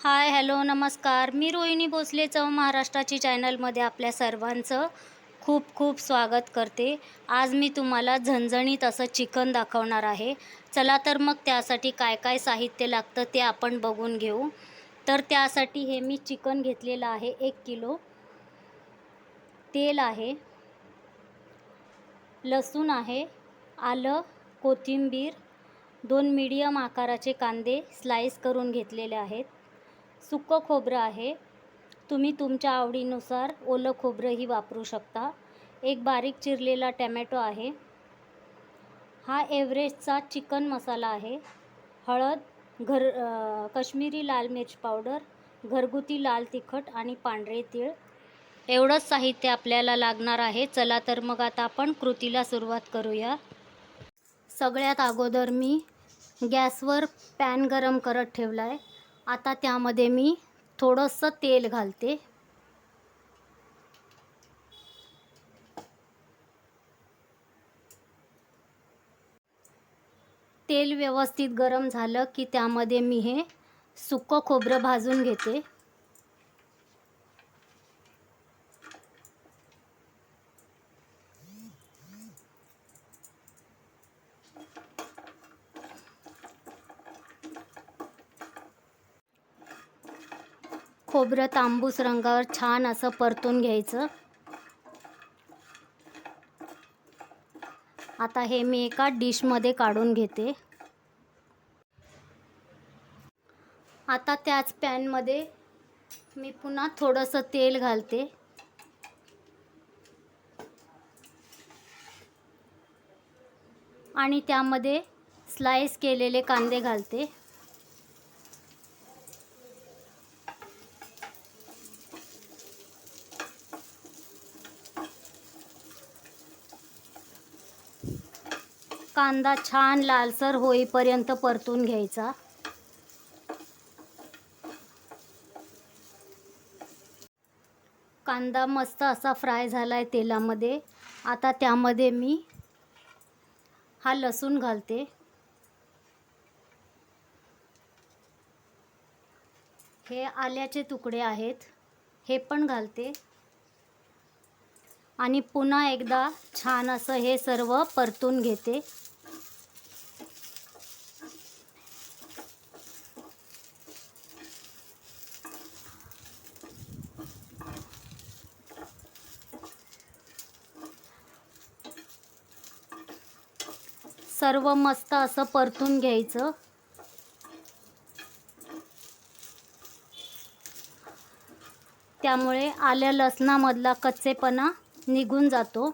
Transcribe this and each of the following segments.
Hi hello नमस्कार. मी रोहिणी भोसले चव महाराष्ट्राची चॅनलमध्ये आपल्या सर्वांचं खूप खूप स्वागत करते. आज मी तुम्हाला झणझणीत असं चिकन दाखवणार आहे. चला तर मग त्यासाठी काय काय साहित्य लागतं ते आपण बघून घेऊ. तर त्यासाठी हे मी चिकन घेतलेलं आहे एक किलो. तेल आहे. लसूण आहे. आलं कोथिंबीर. दोन मीडियम आकाराचे कांदे स्लाईस करून घेतलेले आहेत. सुकं खोबरं आहे. तुम्ही तुमच्या आवडीनुसार ओलं खोबरंही वापरू शकता. एक बारीक चिरलेला टॅमॅटो आहे. हा एव्हरेस्टचा चिकन मसाला आहे. हळद घर कश्मीरी लाल मिर्च पावडर घरगुती लाल तिखट आणि पांढरे तीळ. एवढंच साहित्य आपल्याला लागणार आहे. चला तर मग आता आपण कृतीला सुरुवात करूया. सगळ्यात अगोदर मी गॅसवर पॅन गरम करत ठेवला आहे आता त्यामध्ये मी थोडंसं तेल घालते. तेल व्यवस्थित गरम झालं की त्यामध्ये मी हे सुकं खोबरं भाजून घेते. खोबरं तांबूस रंगावर छान असं परतून घ्यायचं. आता हे मी एका डिशमध्ये काढून घेते. आता त्याच पॅनमध्ये मी पुन्हा थोडंसं तेल घालते. आणि त्यामध्ये स्लाइस केलेले कांदे घालते. कांदा छान लालसर होईपर्यंत परतून घ्यायचा. कांदा मस्त असा फ्राय झाला आहे तेलामध्ये. आता त्यामध्ये मी हा लसूण घालते. हे आल्याचे तुकडे आहेत. हे पण घालते. आणि पुन्हा एकदा छान असं हे सर्व परतून घेते. सर्व मस्त असं परतून घ्यायचं. त्यामुळे आल्या लसणामधला कच्चेपणा निघून जातो.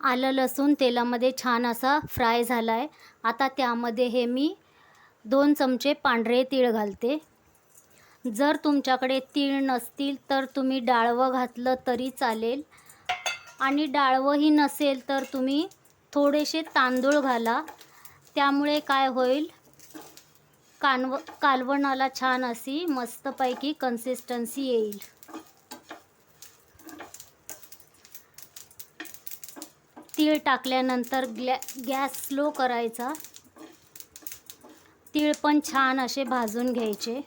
आलं लसूण तेलामध्ये छान असा फ्राय झाला आहे आता त्यामध्ये हे मी दोन चमचे पांढरे तीळ घालते. जर तुमच्याकडे तीळ नसतील तर तुम्ही डाळवं घातलं तरी चालेल. आणि डाळवंही नसेल तर तुम्ही थोडेसे तांदूळ घाला. त्यामुळे काय होईल? कानव कालवणाला छान अशी मस्तपैकी कन्सिस्टन्सी येईल. तीळ टाकल्यानंतर ग्लॅ गॅस स्लो करायचा. तीळ पण छान असे भाजून घ्यायचे.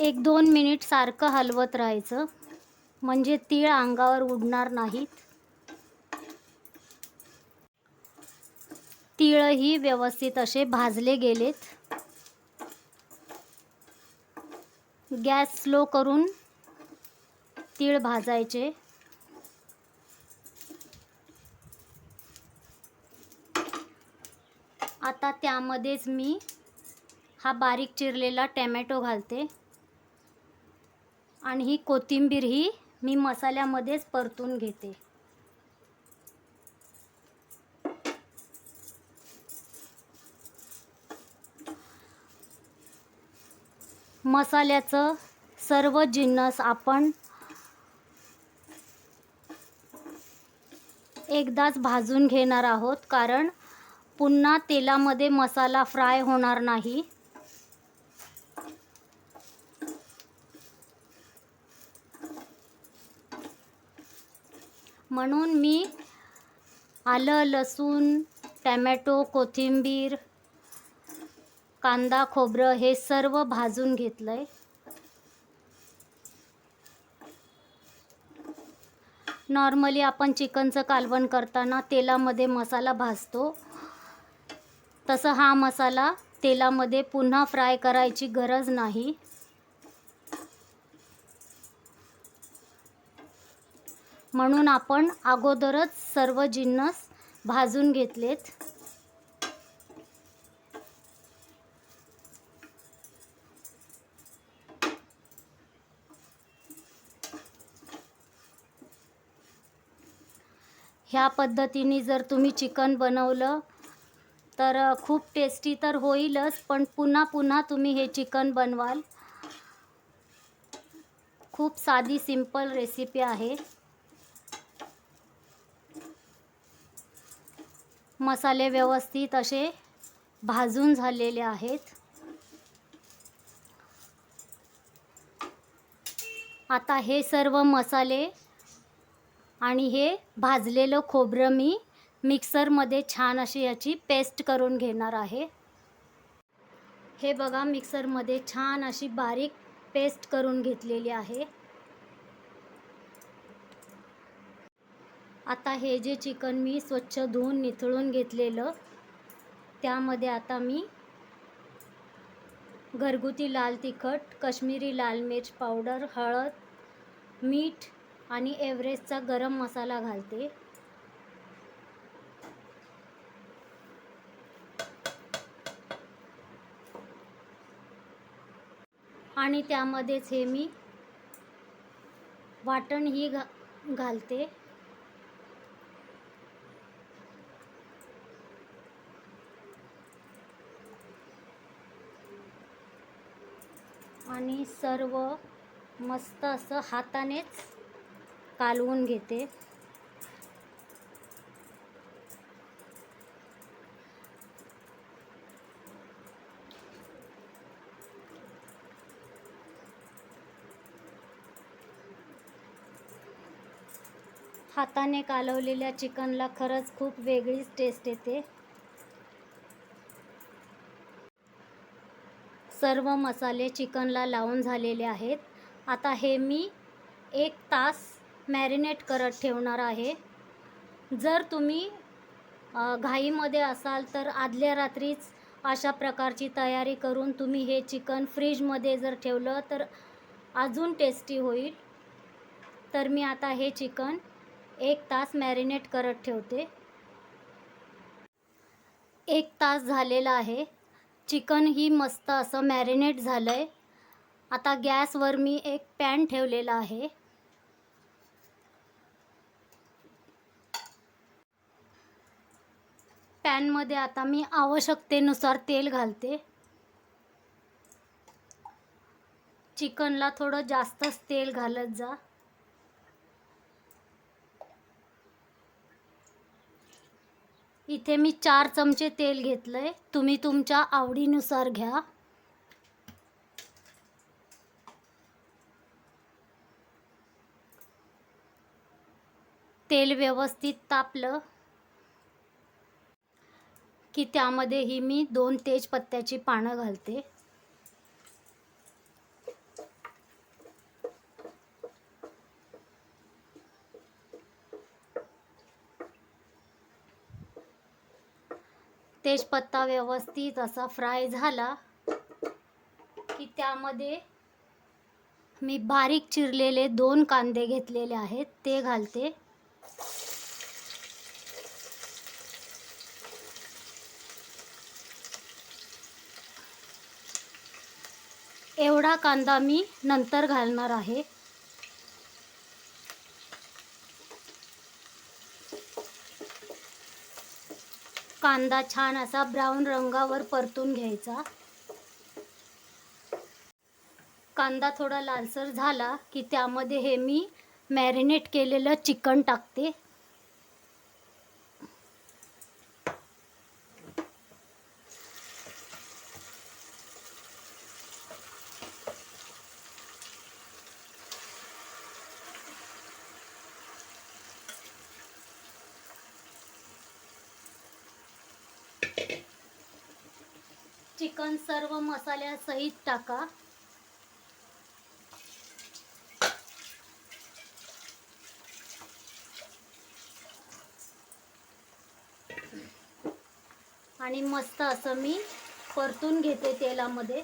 एक दोन मिनिट सारखं हलवत राहायचं. म्हणजे तीळ अंगावर उडणार नाहीत. तीळही व्यवस्थित असे भाजले गेलेत. गॅस स्लो करून तीळ भाजायचे. आता त्यामध्येच मी हा बारीक चिरलेला टॅमॅटो घालते. आणि ही कोथिंबीर ही मी मसाल्यामध्येच परतून घेते. मसाल्याचं सर्व जिन्नस आपण एकदाच भाजून घेणार आहोत कारण पुन्हा तेलामध्ये मसाला फ्राय होणार नाही. म्हणून मी आलं लसूण टॅमॅटो कोथिंबीर कांदा खोबरं हे सर्व भाजून घेतलं आहे नॉर्मली आपण चिकनचं कालवण करताना तेलामध्ये मसाला भाजतो. तसं हा मसाला तेलामध्ये पुन्हा फ्राय करायची गरज नाही. म्हणून आपण अगोदरच सर्व जिन्नस भाजून घेतलेत. ह्या पद्धतीने जर तुम्ही चिकन बनवलं तर खूप टेस्टी तर होईलच पण पुन्हा पुन्हा तुम्ही हे चिकन बनवाल. खूप साधी सिंपल रेसिपी आहे. मसाले व्यवस्थित असे भाजून झालेले आहेत. आता हे सर्व मसाले आणि हे भाजलेलं खोबरं मी मिक्सरमध्ये छान अशी याची पेस्ट करून घेणार आहे. हे बघा मिक्सरमध्ये छान अशी बारीक पेस्ट करून घेतलेली आहे. आता हे जे चिकन मी स्वच्छ धुवून निथळून घेतलेलं त्यामध्ये आता मी घरगुती लाल तिखट कश्मीरी लाल मिर्च पावडर हळद मीठ आणि एव्हरेस्टचा गरम मसाला घालते. आणि त्यामध्येच हे मी वाटण ही घा घालते. आणि सर्व मस्त असं हातानेच कालवून घेते. हाताने कालवलेल्या चिकनला खरंच खूप वेगळीच टेस्ट येते. सर्व मसाले चिकनला लावून झालेले आहेत. आता हे मी एक तास मॅरिनेट करत ठेवणार आहे. जर तुम्ही घाईमध्ये असाल तर आदल्या रात्रीच अशा प्रकारची तयारी करून तुम्ही हे चिकन फ्रीजमध्ये जर ठेवलं तर अजून टेस्टी होईल. तर मी आता हे चिकन एक तास मॅरिनेट करत ठेवते. एक तास झालेला आहे. चिकन ही मस्त असं मॅरिनेट झालं आहे आता गॅसवर मी एक पॅन ठेवलेला आहे. पॅनमध्ये आता मी आवश्यकतेनुसार तेल घालते. चिकनला थोडं जास्तच तेल घालत जा. इथे मी चार चमचे तेल घेतलंय. तुम्ही तुमच्या आवडीनुसार घ्या. तेल व्यवस्थित तापलं की त्यामध्ये ही मी दोन तेजपत्त्याची पानं घालते. तेजपत्ता व्यवस्थित असा फ्राय झाला की त्यामध्ये मी बारीक चिरलेले दोन कांदे घेतलेले आहेत ते घालते. एवढा कांदा मी नंतर घालणार आहे. कांदा छान असा ब्राऊन रंगावर परतून घ्यायचा. कांदा थोडा लालसर झाला की त्यामध्ये हे मी मॅरिनेट केलेलं चिकन टाकते. चिकन सर्व मसाल्यासहित टाका. आणि मस्त असं मी परतून घेते तेलामध्ये.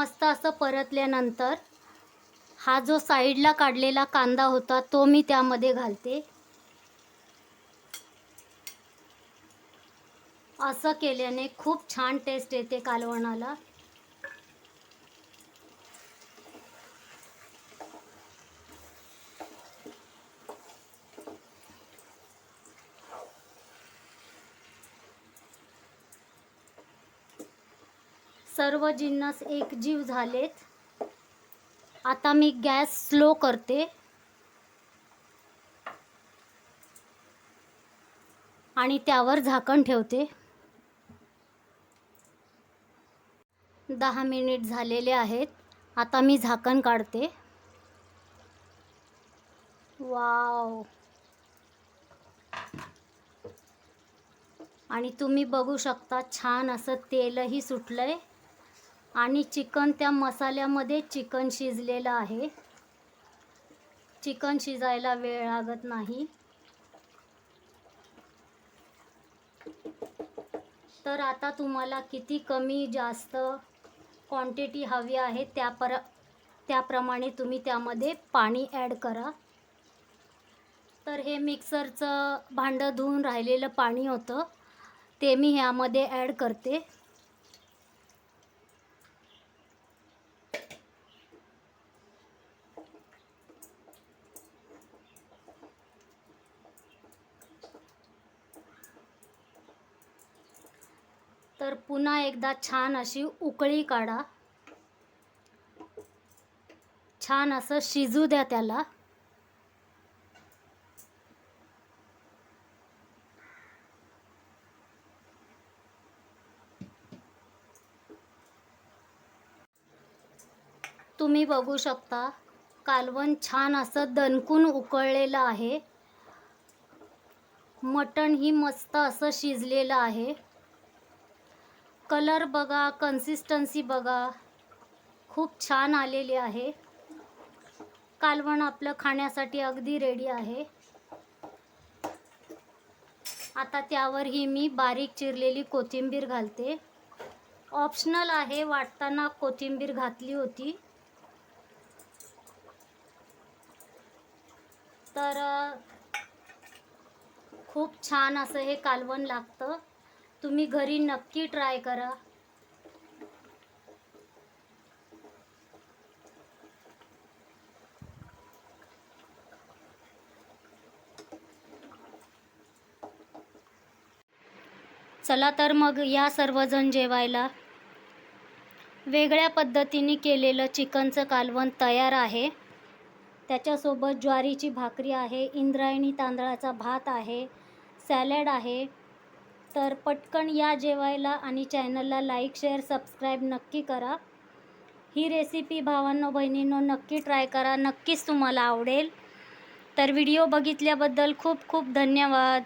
मस्त असं परतल्यानंतर हा जो साईडला काढलेला कांदा होता तो मी त्यामध्ये घालते. असं केल्याने खूप छान टेस्ट येते कालवणाला. सर्व जिन्नस एकजीव झालेत. आता मी गॅस स्लो करते. आणि त्यावर झाकण ठेवते. दहा मिनिट झालेले आहेत. आता मी झाकण काढते. वाव. आणि तुम्ही बघू शकता छान असं तेलही सुटलं आहे आणि चिकन त्या मसाल्यामध्ये चिकन शिजलेलं आहे. चिकन शिजायला वेळ लागत नाही. तर आता तुम्हाला किती कमी जास्त क्वांटिटी हवी आहे त्या पर त्याप्रमाणे तुम्ही त्यामध्ये पाणी ॲड करा. तर हे मिक्सरचं भांडं धुवून राहिलेलं पाणी होतं. ते मी ह्यामध्ये ॲड करते. तर पुन्हा एकदा छान अशी उकळी काढा. छान असं शिजू द्या त्याला. तुम्ही बघू शकता कालवण छान असं दणकून उकळलेलं आहे. मटण ही मस्त असं शिजलेलं आहे. कलर बघा कन्सिस्टन्सी बघा. खूप छान आलेली आहे. कालवण आपलं खाण्यासाठी अगदी रेडी आहे. आता त्यावरही मी बारीक चिरलेली कोथिंबीर घालते. ऑप्शनल आहे वाटताना कोथिंबीर घातली होती. तर खूप छान असं हे कालवण लागतं. तुम्ही घरी नक्की ट्राय करा. चला तर मग या सर्वजण जेवायला. वेगळ्या पद्धतीने केलेलं चिकनचं कालवण तयार आहे. त्याच्यासोबत ज्वारीची भाकरी आहे इंद्रायणी तांदळाचा भात आहे सॅलड आहे तर पटकन या जेवायला आणि चॅनलला लाईक शेअर सबस्क्राईब नक्की करा. ही रेसिपी भावांनो बहिणींनो नक्की ट्राय करा. नक्कीच तुम्हाला आवडेल. तर व्हिडिओ बघितल्याबद्दल खूप खूप धन्यवाद.